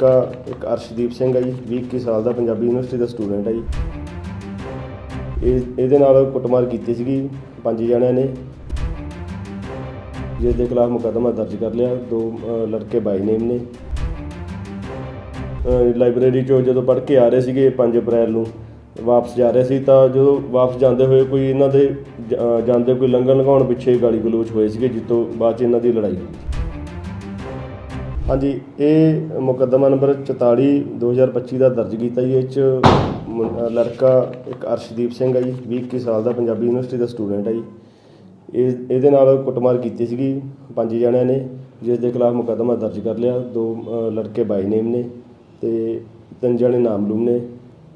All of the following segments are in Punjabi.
ਕਾ ਇੱਕ ਅਰਸ਼ਦੀਪ ਸਿੰਘ ਹੈ ਜੀ 20 21 ਸਾਲ ਦਾ ਪੰਜਾਬੀ ਯੂਨੀਵਰਸਿਟੀ ਦਾ ਸਟੂਡੈਂਟ ਹੈ ਜੀ। ਇਹ ਇਹਦੇ ਨਾਲ ਕੁੱਟਮਾਰ ਕੀਤੀ ਸੀਗੀ ਪੰਜ ਜਣਿਆਂ ਨੇ। ਜਿਸ ਦੇ ਖਿਲਾਫ ਮੁਕੱਦਮਾ ਦਰਜ ਕਰ ਲਿਆ ਦੋ ਅ, ਲੜਕੇ ਬਾਈ ਨੇਮ ਨੇ। ਅ, ਲਾਇਬ੍ਰੇਰੀ ਚੋਂ ਜਦੋਂ ਪੜ੍ਹ ਕੇ ਆ ਰਹੇ ਸੀਗੇ 5 ਅਪ੍ਰੈਲ ਨੂੰ ਵਾਪਸ ਜਾ ਰਹੇ ਸੀ ਤਾਂ ਜਦੋਂ ਵਾਪਸ ਜਾਂਦੇ ਹੋਏ ਕੋਈ ਇਹਨਾਂ ਦੇ ਜ- ਅ, ਜਾਂਦੇ ਕੋਈ ਲੰਘਣ ਲਗਾਉਣ ਪਿੱਛੇ ਗਾਲੀ ਗਲੋਚ ਹੋਏ ਸੀਗੇ ਜਿਸ ਤੋਂ ਬਾਅਦ ਚ ਇਹਨਾਂ ਦੀ ਲੜਾਈ ਹੋਈ। ਹਾਂਜੀ ਇਹ ਮੁਕੱਦਮਾ ਨੰਬਰ 44 2025 ਦਾ ਦਰਜ ਕੀਤਾ ਜੀ ਇਹ ਚ ਲੜਕਾ ਇੱਕ ਅਰਸ਼ਦੀਪ ਸਿੰਘ ਹੈ ਜੀ 20 21 ਸਾਲ ਦਾ ਪੰਜਾਬੀ ਯੂਨੀਵਰਸਿਟੀ ਦਾ ਸਟੂਡੈਂਟ ਹੈ ਜੀ। ਇਹ ਇਹਦੇ ਨਾਲ ਕੁੱਟਮਾਰ ਕੀਤੀ ਸੀਗੀ ਪੰਜ ਜਣਿਆਂ ਨੇ ਜਿਸ ਦੇ ਖਿਲਾਫ ਮੁਕੱਦਮਾ ਦਰਜ ਕਰ ਲਿਆ। ਦੋ ਲੜਕੇ ਬਾਈ ਨੇਮ ਨੇ ਤੇ ਤਿੰਨ ਜਣੇ ਨਾਮਲੂਮ ਨੇ।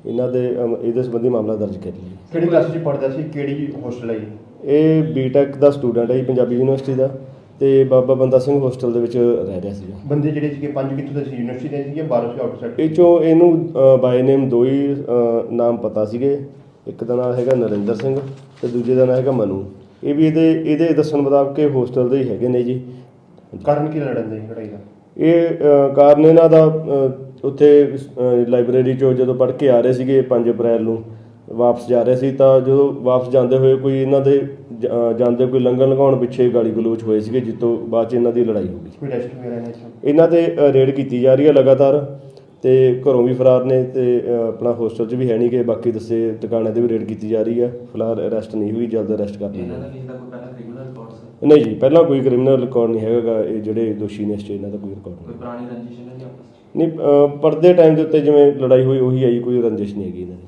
ਇਹਨਾਂ ਦੇ ਇਹਦੇ ਸੰਬੰਧੀ ਮਾਮਲਾ ਦਰਜ ਕਰ ਲਿਆ ਕਿਹੜੀ ਕਲਾਸ 'ਚ ਪੜ੍ਹਦਾ ਸੀ ਕਿਹੜੀ ਹੋਸਟਲ ਹੈ ਜੀ? ਇਹ ਬੀਟੈਕ ਦਾ ਸਟੂਡੈਂਟ ਹੈ ਜੀ ਪੰਜਾਬੀ ਯੂਨੀਵਰਸਿਟੀ ਦਾ। ਤੇ ਬਾਬਾ ਬੰਦਾ ਸਿੰਘ ਹੋਸਟਲ ਦੇ ਵਿੱਚ ਰਹਿ ਰਿਹਾ ਸੀਗਾ। ਬੰਦੇ ਜਿਹੜੇ ਸੀਗੇ ਪੰਜ ਕਿੱਥੋਂ ਦੇ ਸੀ? ਯੂਨੀਵਰਸਿਟੀ ਦੇ ਸੀਗੇ ਬਾਹਰੋਂ ਸੀ ਆਊਟਸਾਈਡ ਇਹ ਚੋਂ ਇਹਨੂੰ ਬਾਈ ਨੇਮ ਦੋ ਹੀ ਅ, ਨਾਮ ਪਤਾ ਸੀਗੇ। ਇੱਕ ਦਾ ਨਾਮ ਹੈਗਾ ਨਰਿੰਦਰ ਸਿੰਘ ਤੇ ਦੂਜੇ ਦਾ ਨਾਮ ਹੈਗਾ ਮਨੂ। ਇਹ ਵੀ ਇਹਦੇ ਇਹਦੇ ਦੱਸਣ ਮੁਤਾਬਕ ਇਹ ਹੋਸਟਲ ਦੇ ਹੀ ਹੈਗੇ ਨੇ ਜੀ। ਕਾਰਨ ਕੀ ਲੜਨ ਦੇ ਲੜਾਈ ਦਾ? ਇਹ ਅ, ਕਾਰਨ ਇਹਨਾਂ ਦਾ ਅ, ਉੱਥੇ ਅ, ਲਾਇਬ੍ਰੇਰੀ ਚੋਂ ਜਦੋਂ ਪੜ੍ਹ ਕੇ ਆ ਰਹੇ ਸੀਗੇ 5 ਅਪ੍ਰੈਲ ਨੂੰ ਵਾਪਸ ਜਾ ਰਹੇ ਸੀ ਤਾਂ ਜਦੋਂ ਵਾਪਸ ਜਾਂਦੇ ਹੋਏ ਕੋਈ ਇਹਨਾਂ ਦੇ ਜਾਂਦੇ ਕੋਈ ਲੰਗਰ ਲਗਾਉਣ ਪਿੱਛੇ ਗਾਲੀ ਗਲੋਚ ਹੋਏ ਸੀਗੇ ਜਿਸ ਤੋਂ ਬਾਅਦ ਚ ਇਹਨਾਂ ਦੀ ਲੜਾਈ ਹੋ ਗਈ। ਕੋਈ ਰੈਸਟ ਵਗੈਰਾ ਇਹਨਾਂ ਤੇ ਰੇਡ ਕੀਤੀ ਜਾ ਰਹੀ ਹੈ ਲਗਾਤਾਰ ਤੇ ਘਰੋਂ ਵੀ ਫਰਾਰ ਨੇ ਤੇ ਆਪਣਾ ਹੋਸਟਲ 'ਚ ਵੀ ਹੈ ਨਹੀਂ ਕਿ ਬਾਕੀ ਦੱਸੇ ਟਿਕਾਣੇ ਤੇ ਵੀ ਰੇਡ ਕੀਤੀ ਜਾ ਰਹੀ ਹੈ। ਫਿਲਹਾਲ ਅਰੈਸਟ ਨਹੀਂ ਹੋਈ ਜਲਦ ਅਰੈਸਟ ਕਰ ਲਈ ਕੋਈ ਨਹੀਂ ਜੀ ਪਹਿਲਾਂ ਕੋਈ ਕ੍ਰਿਮੀਨਲ ਰਿਕਾਰਡ ਨਹੀਂ ਹੈਗਾ ਇਹ ਜਿਹੜੇ ਦੋਸ਼ੀ ਨੇ ਇਸ 'ਚ ਇਹਨਾਂ ਦਾ ਕੋਈ ਰਿਕਾਰਡ ਕੋਈ ਨਹੀਂ। ਪੁਰਾਣੀ ਰੰਜਿਸ਼ ਆਪਸ ਨਹੀਂ ਅ, ਪਰਦੇ ਟਾਈਮ ਦੇ ਉੱਤੇ ਜਿਵੇਂ ਲੜਾਈ ਹੋਈ ਉਹੀ ਆਈ ਕੋਈ ਰੰਜਿਸ਼ ਨਹੀਂ ਹੈਗੀ ਇਹਨਾਂ ਦੀ।